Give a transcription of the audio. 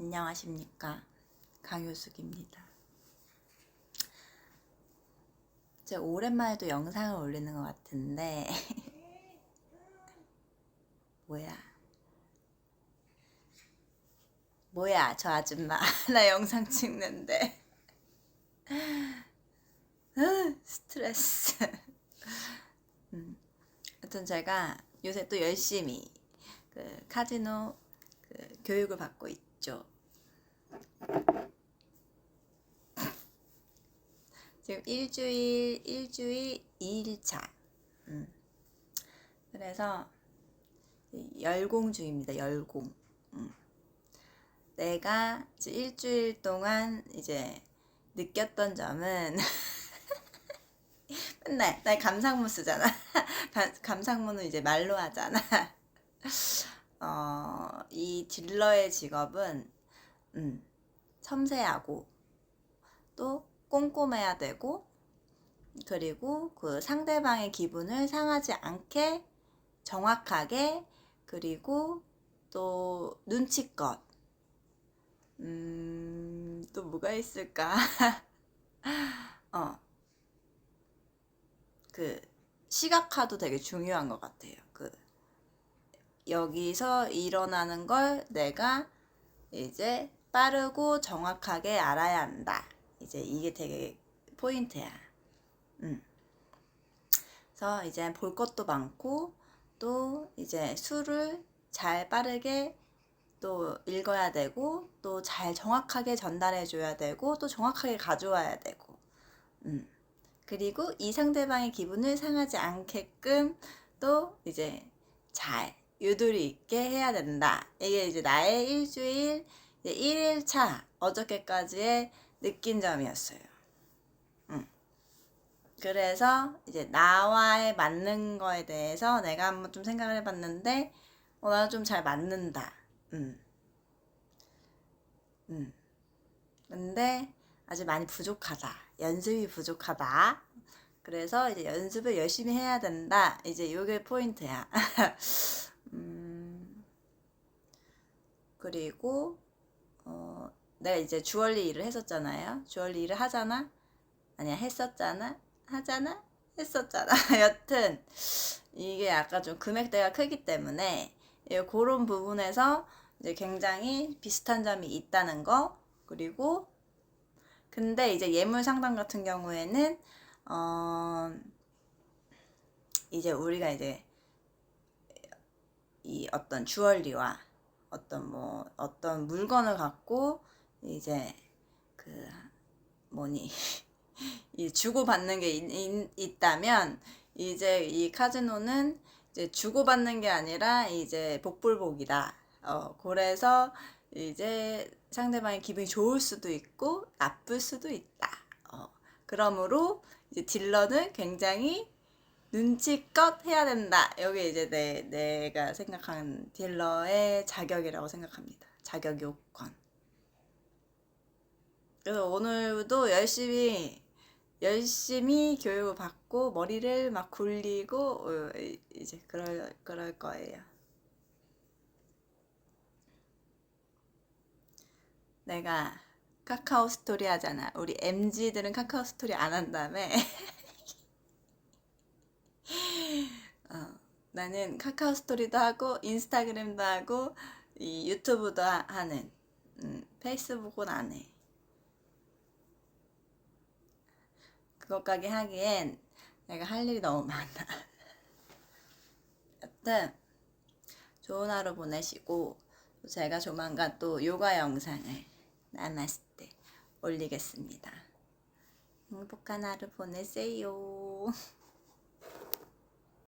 안녕하십니까? 강효숙입니다. 제가 오랜만에 또 영상을 올리는 것 같은데 뭐야? 뭐야? 저 아줌마. 나 영상 찍는데. 으, 스트레스. 음, 하여튼 제가 요새 또 열심히 그 카지노 그 교육을 받고 있죠. 지금 일주일 일주일 2일차. 음. 그래서 열공 중입니다. 열공. 음. 내가 일주일 동안 이제 느꼈던 점은 맨날 나 감상문 쓰잖아. 가- 감상문은 이제 말로 하잖아. 어, 이 딜러의 직업은 음, 섬세하고 또 꼼꼼해야 되고 그리고 그 상대방의 기분을 상하지 않게 정확하게 그리고 또 눈치껏 음, 또 뭐가 있을까? 어, 그 시각화도 되게 중요한 것 같아요. 그 여기서 일어나는 걸 내가 이제 빠르고 정확하게 알아야 한다. 이제 이게 되게 포인트야. 음. 그래서 이제 볼 것도 많고 또 이제 수를 잘 빠르게 또 읽어야 되고 또 잘 정확하게 전달해 줘야 되고 또 정확하게 가져와야 되고 음. 그리고 이 상대방의 기분을 상하지 않게끔 또 이제 잘 유도리 있게 해야 된다. 이게 이제 나의 일주일 이제 1일 차 어저께까지의 느낀 점이었어요. 음. 그래서 이제 나와의 맞는 거에 대해서 내가 한번 좀 생각을 해봤는데 어, 나도 좀 잘 맞는다. 음. 음. 근데 아직 많이 부족하다. 연습이 부족하다. 그래서 이제 연습을 열심히 해야 된다. 이제 이게 포인트야. 음, 그리고 어, 내가 이제 주얼리 일을 했었잖아요. 주얼리 일을 하잖아. 아니야 했었잖아. 하잖아. 했었잖아. 여튼 이게 약간 좀 금액대가 크기 때문에 예, 그런 부분에서 이제 굉장히 비슷한 점이 있다는 거. 그리고 근데 이제 예물 상담 같은 경우에는 어 이제 우리가 이제 이 어떤 주얼리와 어떤 뭐 어떤 물건을 갖고 이제 그 뭐니 이 주고 받는 게 있, 있, 있다면 이제 이 카지노는 이제 주고 받는 게 아니라 이제 복불복이다. 어 그래서 이제 상대방의 기분이 좋을 수도 있고 나쁠 수도 있다. 어 그러므로 이제 딜러는 굉장히 눈치껏 해야 된다. 여기 이제 내, 내가 생각하는 딜러의 자격이라고 생각합니다. 자격 요건. 그래서 오늘도 열심히, 열심히 교육을 받고 머리를 막 굴리고, 어, 이- 이제 그럴, 그럴 거예요. 내가 카카오 스토리 하잖아. 우리 MZ들은 카카오 스토리 안 한다며. 어, 나는 카카오 스토리도 하고 인스타그램도 하고 이 유튜브도 하- 하는 음, 페이스북은 안 해. 그것까지 하기엔 내가 할 일이 너무 많아. 여튼 좋은 하루 보내시고 제가 조만간 또 요가 영상을 나마스테 올리겠습니다. 행복한 하루 보내세요.